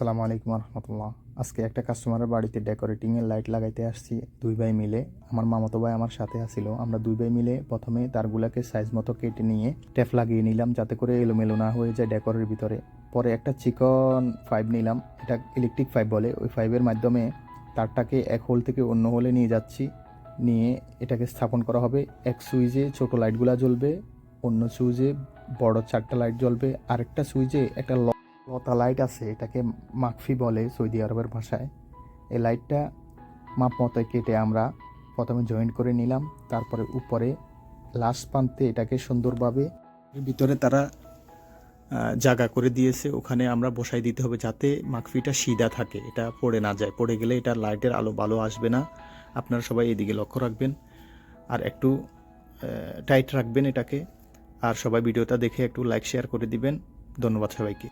আসসালামু আলাইকুম রহমতুল্লাহ আজকে একটা কাস্টমারের বাড়িতে ডেকোরেটিংয়ের লাইট লাগাইতে আসছি, দুই ভাই মিলে। আমার মামাতো ভাই আমার সাথে আসিল আমরা দুই ভাই মিলে প্রথমে তারগুলাকে সাইজ মতো কেটে নিয়ে টেপ লাগিয়ে নিলাম যাতে করে এলোমেলো না হয়ে যায় ডেকোরের ভিতরে। পরে একটা চিকন ফাইভ নিলাম, এটা ইলেকট্রিক ফাইভ বলে। ওই ফাইভের মাধ্যমে তারটাকে এক হোল থেকে অন্য হোলে নিয়ে যাচ্ছি। নিয়ে এটাকে স্থাপন করা হবে। এক সুইচে ছোট লাইটগুলা জ্বলবে, অন্য সুইচে বড় চারটা লাইট জ্বলবে। আরেকটা সুইচে একটা লতা লাইট আছে, এটাকে মাকফি বলে সৌদি আরবের ভাষায়। এই লাইটটা মাপ মতো কেটে আমরা প্রথমে জয়েন্ট করে নিলাম, তারপরে উপরে লাস্ট প্রান্তে এটাকে সুন্দরভাবে ভিতরে তারা জায়গা করে দিয়েছে, ওখানে আমরা বসাই দিতে হবে যাতে মাকফিটা সিধা থাকে, এটা পড়ে না যায়। পড়ে গেলে এটা লাইটের আলো ভালো আসবে না। আপনারা সবাই এদিকে লক্ষ্য রাখবেন। আর একটু টাইট রাখবেন এটাকে। আর সবাই ভিডিওটা দেখে একটু লাইক শেয়ার করে দিবেন। ধন্যবাদ সবাইকে।